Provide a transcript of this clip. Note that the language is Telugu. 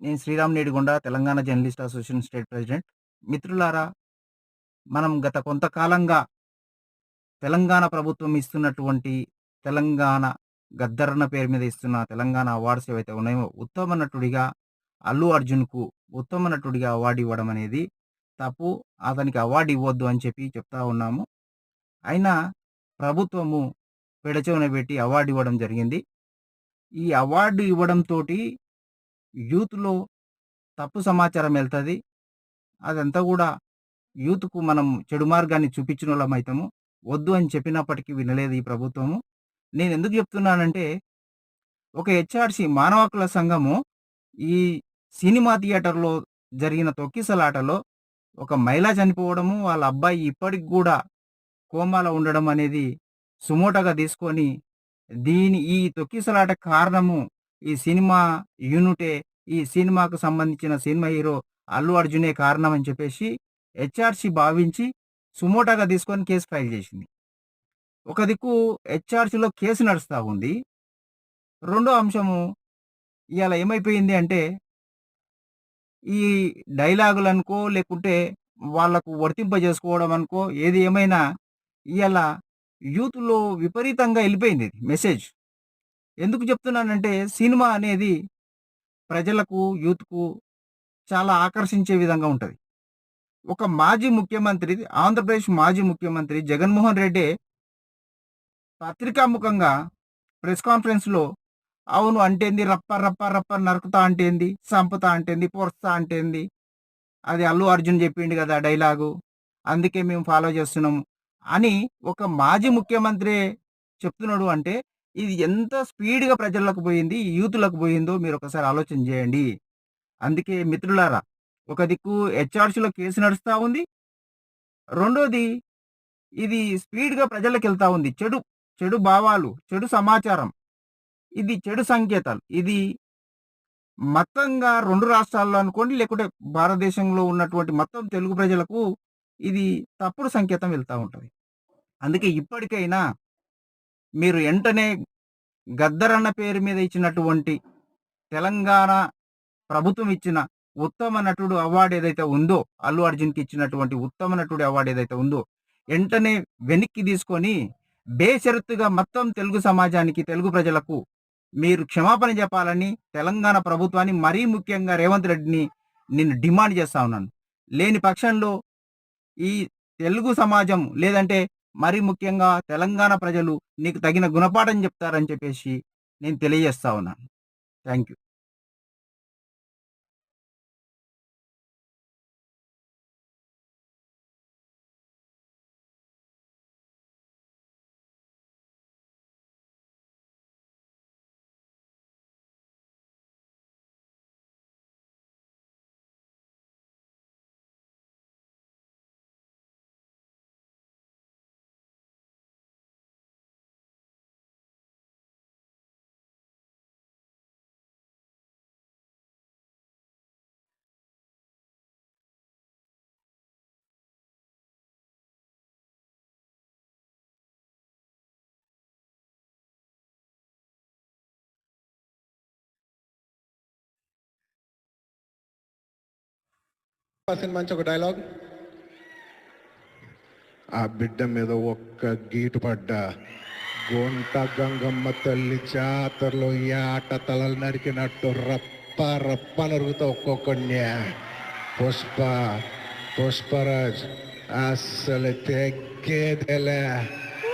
నేను Sriram Nedigonda Telangana journalist association state president. మిత్రులారా మనం గత కొంతకాలంగా తెలంగాణ ప్రభుత్వం ఇస్తున్నటువంటి తెలంగాణ గద్దరన్న పేరు మీద ఇస్తున్న తెలంగాణ అవార్డ్స్ ఏవైతే ఉన్నాయో ఉత్తమ నటుడిగా అల్లు అర్జున్కు ఉత్తమ నటుడిగా అవార్డు ఇవ్వడం అనేది తప్పు. అతనికి అవార్డు ఇవ్వద్దు అని చెప్పి చెప్తా ఉన్నాము. అయినా ప్రభుత్వము పెడచెవిన పెట్టి అవార్డు ఇవ్వడం జరిగింది. ఈ అవార్డు ఇవ్వడంతో యూత్లో తప్పు సమాచారం వెళ్తుంది అదంతా కూడా యూత్కు మనం చెడు మార్గాన్ని చూపించిన వాళ్ళం అవుతాము వద్దు అని చెప్పినప్పటికీ వినలేదు ఈ ప్రభుత్వము. నేను ఎందుకు చెప్తున్నానంటే ఒక హెచ్ఆర్సి మానవ హక్కుల సంఘము ఈ సినిమా థియేటర్లో జరిగిన తొక్కిసలాటలో ఒక మహిళ చనిపోవడము వాళ్ళ అబ్బాయి ఇప్పటికి కూడా కోమాలో ఉండడం అనేది సుమోటగా తీసుకొని దీని ఈ తొక్కిసలాట కారణము ఈ సినిమా యూనిటే ఈ సినిమాకు సంబంధించిన సినిమా హీరో అల్లు అర్జునే కారణం అని చెప్పేసి హెచ్ఆర్సి భావించి సుమోటాగా తీసుకొని కేసు ఫైల్ చేసింది. ఒక దిక్కు హెచ్ఆర్సిలో కేసు నడుస్తూ ఉంది. రెండో అంశము ఇవాళ ఏమైపోయింది అంటే ఈ డైలాగులు అనుకో లేకుంటే వాళ్ళకు వర్తింప చేసుకోవడం అనుకో ఏది ఏమైనా ఇవాళ యూత్లో విపరీతంగా వెళ్ళిపోయింది మెసేజ్. ఎందుకు చెప్తున్నానంటే సినిమా అనేది ప్రజలకు యూత్కు చాలా ఆకర్షించే విధంగా ఉంటుంది. ఒక మాజీ ముఖ్యమంత్రి ఆంధ్రప్రదేశ్ మాజీ ముఖ్యమంత్రి జగన్మోహన్ రెడ్డి పత్రికాముఖంగా ప్రెస్ కాన్ఫరెన్స్లో అవును అంటేంది రప్ప రప్ప రప్ప నరుకుతా అంటేంది సంపుతా అంటేంది పొరుస్తా అంటేంది. అది అల్లు అర్జున్ చెప్పిండు కదా డైలాగు అందుకే మేము ఫాలో చేస్తున్నాము అని ఒక మాజీ ముఖ్యమంత్రి చెప్తున్నాడు అంటే ఇది ఎంత స్పీడ్గా ప్రజలకు పోయింది యూత్లకు పోయిందో మీరు ఒకసారి ఆలోచన చేయండి. అందుకే మిత్రులారా ఒక దిక్కు హెచ్ఆర్సీలో కేసు నడుస్తూ ఉంది. రెండోది ఇది స్పీడ్గా ప్రజలకు వెళ్తూ ఉంది. చెడు చెడు భావాలు చెడు సమాచారం ఇది చెడు సంకేతాలు. ఇది మొత్తంగా రెండు రాష్ట్రాల్లో అనుకోండి లేకుంటే భారతదేశంలో ఉన్నటువంటి మొత్తం తెలుగు ప్రజలకు ఇది తప్పుడు సంకేతం వెళ్తూ ఉంటుంది. అందుకే ఇప్పటికైనా మీరు వెంటనే గద్దరన్న పేరు మీద ఇచ్చినటువంటి తెలంగాణ ప్రభుత్వం ఇచ్చిన ఉత్తమ నటుడు అవార్డు ఏదైతే ఉందో అల్లు అర్జున్కి ఇచ్చినటువంటి ఉత్తమ నటుడు అవార్డు ఏదైతే ఉందో వెంటనే వెనక్కి తీసుకొని బేషరతుగా మొత్తం తెలుగు సమాజానికి తెలుగు ప్రజలకు మీరు క్షమాపణ చెప్పాలని తెలంగాణ ప్రభుత్వాన్ని మరీ ముఖ్యంగా రేవంత్ రెడ్డిని నేను డిమాండ్ చేస్తా ఉన్నాను. లేని పక్షంలో ఈ తెలుగు సమాజం లేదంటే మరీ ముఖ్యంగా తెలంగాణ ప్రజలు నీకు తగిన గుణపాఠం చెప్తారని చెప్పేసి నేను తెలియజేస్తా ఉన్నాను. థ్యాంక్ యూ మంచి ఒక డైలాగ్ ఆ బిడ్డ మీద ఒక్క గీటు పడ్డా. గుంట గంగమ్మ తల్లి జాతరలో ఆట తలలు నరికినట్టు రప్ప రప్ప నరుగుతా ఒక్కొక్కడిని. పుష్ప పుష్పరాజ్ అస్సలు తెగ్గేదేలే